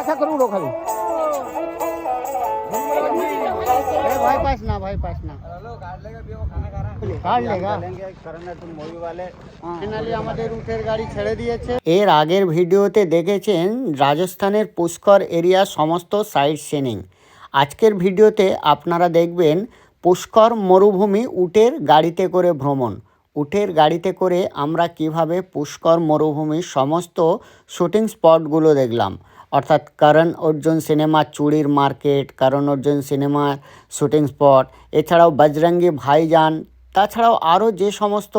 আশা করে উঠো খালি ए भाई पास ना भाई पास ना কার লেগা ফাইনালি আমাদের উটের গাড়ি ছেড়ে দিয়েছে এর আগের ভিডিওতে দেখেছেন রাজস্থানের পুষ্কর এরিয়া সমস্ত সাইট সিনিং আজকের ভিডিওতে আপনারা দেখবেন পুষ্কর মরুভূমি উটের গাড়িতে করে ভ্রমণ উটের গাড়িতে করে আমরা কীভাবে পুষ্কর মরুভূমির সমস্ত শুটিং স্পটগুলো দেখলাম। অর্থাৎ করণ অর্জুন সিনেমা, চুড়ির মার্কেট, করণ অর্জুন সিনেমার শুটিং স্পট, এছাড়াও বজরঙ্গি ভাইজান, তাছাড়াও আরও যে সমস্ত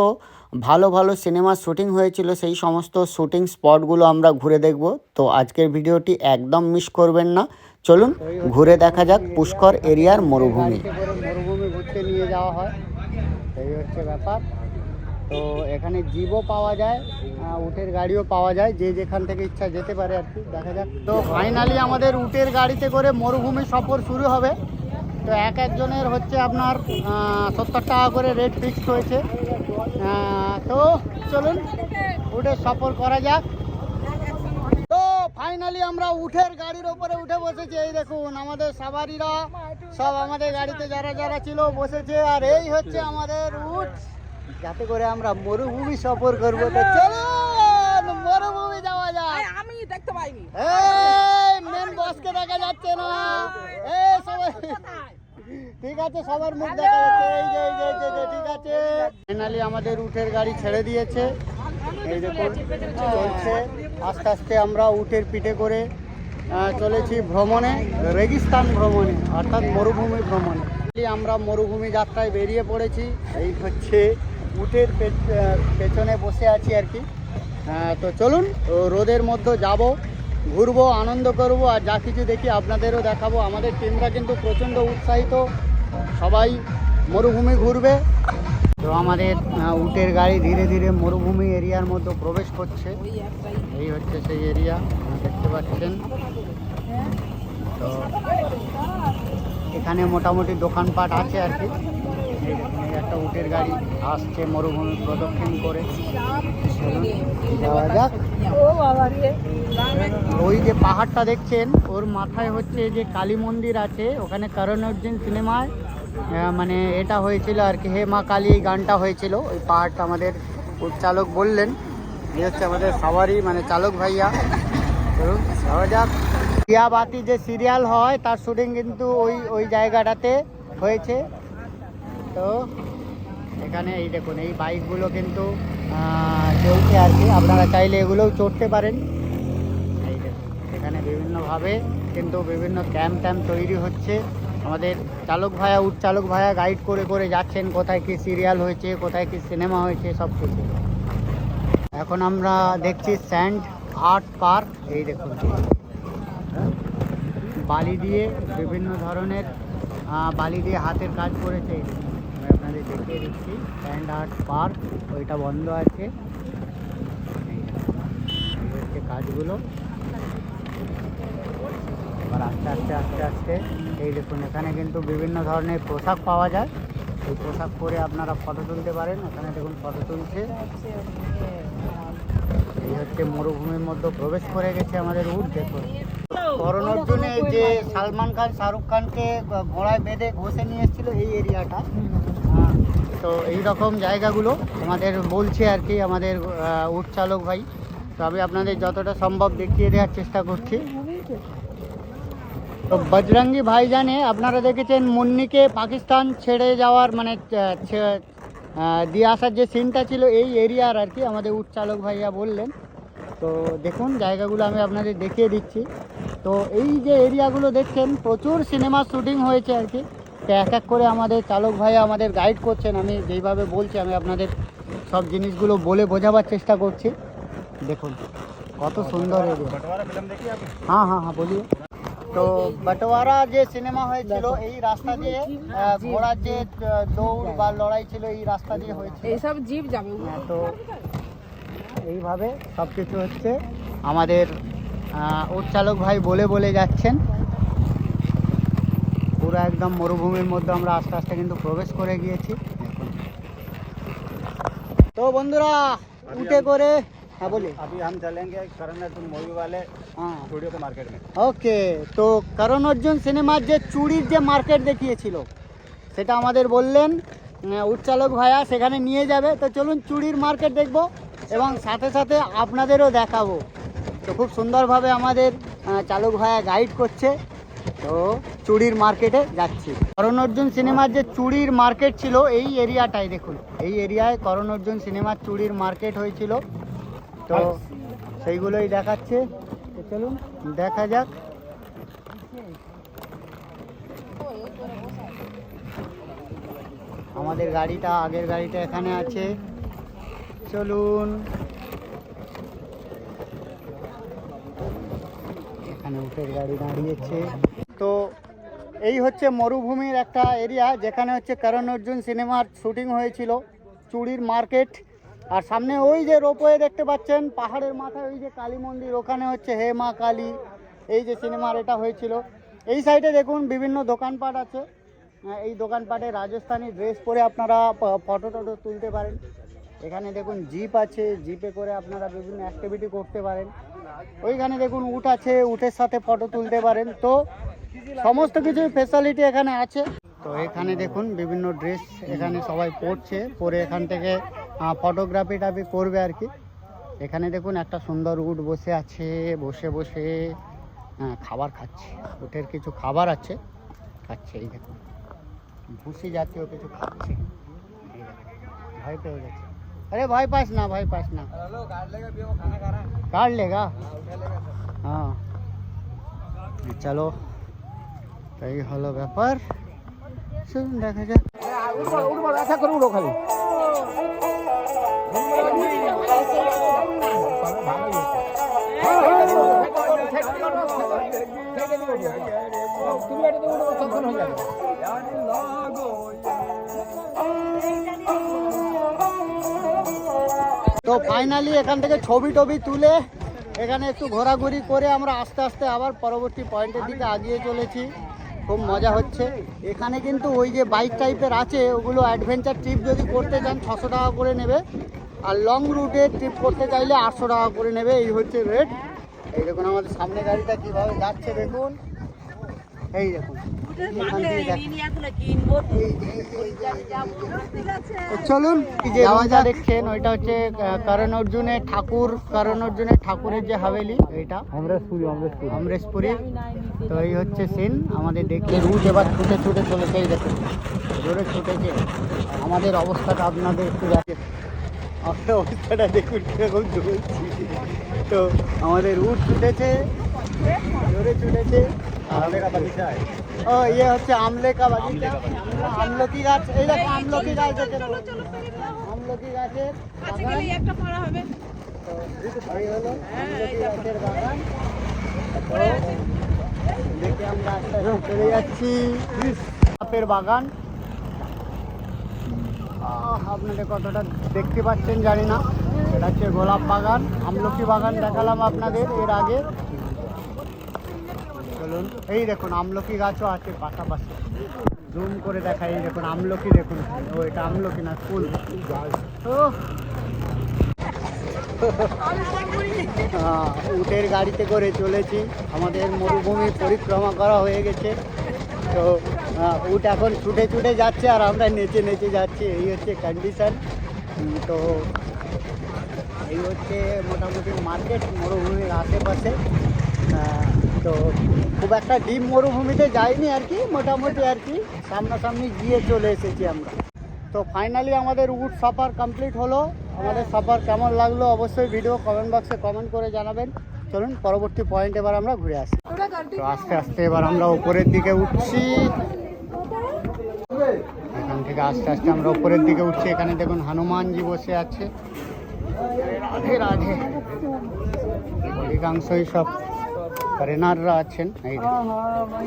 ভালো ভালো সিনেমার শুটিং হয়েছিল, সেই সমস্ত শুটিং স্পটগুলো আমরা ঘুরে দেখব। তো আজকের ভিডিওটি একদম মিস করবেন না। চলুন ঘুরে দেখা যাক পুষ্কর এরিয়ার মরুভূমি। মরুভূমি ঘুরতে নিয়ে যাওয়া হয়। এই হচ্ছে ব্যাপার। তো এখানে জিপও পাওয়া যায় উটের গাড়িও পাওয়া যায়, যে যেখান থেকে ইচ্ছা যেতে পারে আর কি, দেখা যাক। তো ফাইনালি আমাদের উটের গাড়িতে করে মরুভূমি সফর শুরু হবে। তো এক একজনের হচ্ছে আপনার সত্তর টাকা করে রেট ফিক্সড হয়েছে। তো চলুন উটের সফর করা যাক। তো ফাইনালি আমরা উঠের গাড়ির ওপরে উঠে বসেছি। এই দেখুন, আমাদের সাবারিরা সব আমাদের গাড়িতে যারা যারা ছিল বসেছে। আর এই হচ্ছে আমাদের উট। যাতে করে আমরা মরুভূমি সফর করব। তো চলুন মরুভূমি যাওয়া যায় আমি দেখতে পাইনি। এই মেন বসকে দেখা যাচ্ছে না। এই সবাই ঠিক আছে সবার মুখ দেখা যাচ্ছে। এই যে এই যে ঠিক আছে। ফাইনালি আমাদের উঠের গাড়ি ছেড়ে দিয়েছে। এই দেখুন চলছে। আস্তে আস্তে আমরা উঠের পিঠে করে চলেছি ভ্রমণে রেগিস্তান ভ্রমণে অর্থাৎ মরুভূমি ভ্রমণে। আমরা মরুভূমি যাত্রায় বেরিয়ে পড়েছি। এই হচ্ছে উটের পেছনে বসে আছি আর কি। তো চলুন রোদের মধ্যে যাব, ঘুরবো, আনন্দ করব, আর যা কিছু দেখি আপনাদেরও দেখাবো। আমাদের টিমরা কিন্তু প্রচণ্ড উৎসাহিত। সবাই মরুভূমি ঘুরবে। তো আমাদের উটের গাড়ি ধীরে ধীরে মরুভূমি এরিয়ার মধ্যে প্রবেশ করছে। এই হচ্ছে সেই এরিয়া দেখতে পাচ্ছেন। তো এখানে মোটামুটি দোকানপাট আছে আর কি। একটা উটের গাড়ি আসছে মরুভূমি প্রদক্ষিণ করে। যাক। ওই যে পাহাড়টা দেখছেন, ওর মাথায় হচ্ছে যে কালী মন্দির আছে, ওখানে করণ অর্জুন সিনেমায় মানে এটা হয়েছিল আর কি, হে মা কালী এই গানটা হয়েছিল, ওই পাহাড়টা আমাদের চালক বললেন। এই হচ্ছে আমাদের সাওয়ারি মানে চালক ভাইয়া। যাক। টিয়াবাতি যে সিরিয়াল হয়, তার শুটিং কিন্তু ওই ওই জায়গাটাতে হয়েছে। তো এখানে এই দেখুন, এই বাইকগুলো কিন্তু চলছে আর কি। আপনারা চাইলে এগুলোও চড়তে পারেন। এই দেখুন, এখানে বিভিন্নভাবে কিন্তু বিভিন্ন ক্যাম্প ট্যাম্প তৈরি হচ্ছে। আমাদের চালক ভাইয়া, উট চালক ভাইয়া গাইড করে করে যাচ্ছেন, কোথায় কি সিরিয়াল হয়েছে, কোথায় কি সিনেমা হয়েছে, সব কিছু। এখন আমরা দেখছি স্যান্ড আর্ট পার্ক। এই দেখুন, বালি দিয়ে বিভিন্ন ধরনের বালি দিয়ে হাতের কাজ করেছে এই দেখুন। আমি আপনাদের দেখিয়ে দিচ্ছি স্যান্ড আর্ট পার্ক ওইটা বন্ধ আছে। এই হচ্ছে কাজগুলো। এবার আস্তে আস্তে আস্তে আস্তে, এই দেখুন, এখানে কিন্তু বিভিন্ন ধরনের পোশাক পাওয়া যায়। এই পোশাক পরে আপনারা ফটো তুলতে পারেন। এখানে দেখুন ফটো তুলছে। এই হচ্ছে মরুভূমির মধ্যে প্রবেশ করে গেছে আমাদের উট, দেখুন। করণ অর্জুনে যে সালমান খান, শাহরুখ খানকে ঘোড়ায় বেঁধে ঘষে নিয়ে এসেছিল এই এরিয়াটা। তো এই রকম জায়গাগুলো আমাদের বলছে আর কি আমাদের উট চালক ভাই। তো আমি আপনাদের যতটা সম্ভব দেখিয়ে দেওয়ার চেষ্টা করছি। তো বজরঙ্গি ভাইজানে আপনারা দেখেছেন মুন্নিকে পাকিস্তান ছেড়ে যাওয়ার মানে দিয়ে আসার যে সিনটা ছিল এই এরিয়ার আর কি আমাদের উট চালক ভাইয়া বললেন। তো দেখুন জায়গাগুলো আমি আপনাদের দেখিয়ে দিচ্ছি। তো এই যে এরিয়াগুলো দেখছেন, প্রচুর সিনেমা শুটিং হয়েছে আর কি। তো এক এক করে আমাদের চালক ভাইয়া আমাদের গাইড করছেন। আমি যেইভাবে বলছি আমি আপনাদের সব জিনিসগুলো বলে বোঝাবার চেষ্টা করছি। দেখুন কত সুন্দর হ্যাঁ হ্যাঁ হ্যাঁ বলিए তো বাটোয়ারা যে সিনেমা হয়েছিল এই রাস্তা দিয়ে ঘোড়ার যে দৌড় বা লড়াই ছিল এই রাস্তা দিয়ে হয়েছে এইসব জীব যাবে। হ্যাঁ, তো এইভাবে সব কিছু হচ্ছে। আমাদের আহ, উট চালক ভাই বলে বলে যাচ্ছেন। পুরো একদম মরুভূমির মধ্যে আমরা আস্তে আস্তে কিন্তু প্রবেশ করে গিয়েছি তো বন্ধুরা উঠে করে হ্যাঁ বলি अभी हम चलेंगे करण अर्जुन मूवी वाले হ্যাঁ स्टूडियो के मार्केट में ওকে তো করণ অর্জুন সিনেমার যে চুরির যে মার্কেট দেখিয়েছিল সেটা আমাদের বললেন উম, উচ্চালক ভাইয়া সেখানে নিয়ে যাবে তো চলুন চুরির মার্কেট দেখব এবং সাথে সাথে আপনাদেরও দেখাবো তো খুব সুন্দরভাবে আমাদের আহ, চালক ভাইয়া গাইড করছে তো চুড়ির মার্কেটে যাচ্ছি। করণ অর্জুন সিনেমার যে চুড়ির মার্কেট ছিল এই এরিয়াটাই দেখুন। এই এরিয়ায় করণ অর্জুন সিনেমার চুড়ির মার্কেট হয়েছিল। তো সেইগুলোই দেখাচ্ছে। চলুন, দেখা যাক। আমাদের গাড়িটা আগের গাড়িটা এখানে আছে। চলুন। উঠের গাড়ি দাঁড়িয়েছে। তো এই হচ্ছে মরুভূমির একটা এরিয়া, যেখানে হচ্ছে করণ অর্জুন সিনেমার শুটিং হয়েছিল চুরির মার্কেট। আর সামনে ওই যে রোপওয়ে দেখতে পাচ্ছেন, পাহাড়ের মাথায় ওই যে কালী মন্দির, ওখানে হচ্ছে হে মা কালী, এই যে সিনেমার এটা হয়েছিল। এই সাইডে দেখুন বিভিন্ন দোকানপাট আছে। এই দোকানপাটে রাজস্থানি ড্রেস পরে আপনারা ফটো টটো তুলতে পারেন। এখানে দেখুন জিপ আছে, জিপে করে আপনারা বিভিন্ন অ্যাক্টিভিটি করতে পারেন। ওইখানে দেখুন উট আছে, উটের সাথে ফটো তুলতে পারেন। তো সমস্ত কিছু ফেসিলিটি এখানে আছে। তো এখানে দেখুন বিভিন্ন ড্রেস এখানে সবাই পরছে। পরে এখান থেকে ফটোগ্রাফি টাফি করবে আর কি। এখানে দেখুন একটা সুন্দর উট বসে আছে, বসে বসে খাবার খাচ্ছে। উটের কিছু খাবার আছে। খাচ্ছে, এই দেখুন। ভুসি জাতীয় কিছু খাচ্ছে। ভয় পেয়ে গেছে। আরে ভয় পাস না ভয় পাস না কাট লেগা হ্যাঁ চলো এই হলো ব্যাপার চলুন দেখা যাক তো ফাইনালি এখান থেকে ছবি টবি তুলে এখানে একটু ঘোরাঘুরি করে আমরা আস্তে আস্তে আবার পরবর্তী পয়েন্টের দিকে আগিয়ে চলেছি। খুব মজা হচ্ছে। এখানে কিন্তু ওই যে বাইক টাইপের আছে, ওগুলো অ্যাডভেঞ্চার ট্রিপ যদি করতে চান ছশো টাকা করে নেবে। আর লং রুটে ট্রিপ করতে চাইলে আটশো টাকা করে নেবে, এই হচ্ছে রেট এই দেখুন আমাদের সামনে গাড়িটা কীভাবে যাচ্ছে, দেখুন। এই দেখুন। চলুন যাওয়া যা দেখছেন ওইটা হচ্ছে করণ অর্জুনের ঠাকুর করণ অর্জুনের ঠাকুরের যে হাভেলি এটা অমরেশপুরি অমরেশপুরি। অমরেশপুরি। তো এই হচ্ছে সিন আমাদের দেখতে রুট এবার ছুটে ছুটে চলেছে এই দেখুন। জোরে ছুটেছে। আমাদের অবস্থাটা আপনাদের একটু আমরা অবস্থাটা দেখুন কীরকম চলছি তো আমাদের রুট ছুটেছে। জোরে ছুটেছে। ও ইয়ে হচ্ছে আমলেকা গাছ আমলকি গাছের বাগান। দেখে বাগান। আপনাদের কতটা দেখতে পাচ্ছেন জানি না। এটা হচ্ছে গোলাপ বাগান। আমলকি বাগান দেখালাম আপনাদের এর আগে। চলুন এই দেখুন আমলকি গাছও আছে পাশাপাশি। জুম করে দেখা এই দেখুন আমলকি দেখুন। ও এটা আমলকি না ফুল। আহ, উটের গাড়িতে করে চলেছি। আমাদের মরুভূমি পরিক্রমা করা হয়ে গেছে। তো উট এখন ছুটে ছুটে যাচ্ছে আর আমরা নেচে নেচে যাচ্ছি। এই হচ্ছে কন্ডিশন তো এই হচ্ছে মোটামুটি মার্কেট মরুভূমির আশেপাশে। তো খুব একটা ডিপ মরুভূমিতে যাইনি আর কি, মোটামুটি আর কি, সামনাসামনি গিয়ে চলে এসেছি আমরা। তো ফাইনালি আমাদের উড সাফার কমপ্লিট হলো। আমাদের সাফার কেমন লাগল অবশ্যই ভিডিও কমেন্ট বক্সে কমেন্ট করে জানাবেন। চলুন, পরবর্তী পয়েন্ট এবার আমরা ঘুরে আসি। তো আস্তে আস্তে এবার আমরা উপরের দিকে উঠছি। এখান থেকে আস্তে আস্তে আমরা উপরের দিকে উঠছি। এখানে দেখুন, হনুমানজি বসে আছে। রাধে রাধে। অধিকাংশই সব ফরেনাররা আছেন এই দেখুন।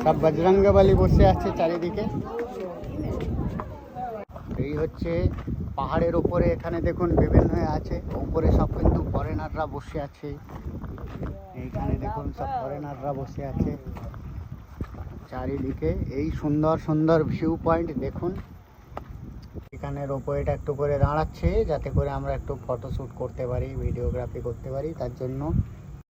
সব বজরঙ্গবালি বসে আছে চারিদিকে। এই হচ্ছে পাহাড়ের উপরে এখানে দেখুন বিভিন্ন হয়ে আছে। উপরে সব কিন্তু ফরেনাররা বসে আছে। এইখানে দেখুন সব ফরেনাররা বসে আছে। চারিদিকে এই সুন্দর সুন্দর ভিউ পয়েন্ট দেখুন। এখানে রোপওয়েটা একটু করে দাঁড়াচ্ছে যাতে করে আমরা একটু ফটোশ্যুট করতে পারি ভিডিওগ্রাফি করতে পারি তার জন্য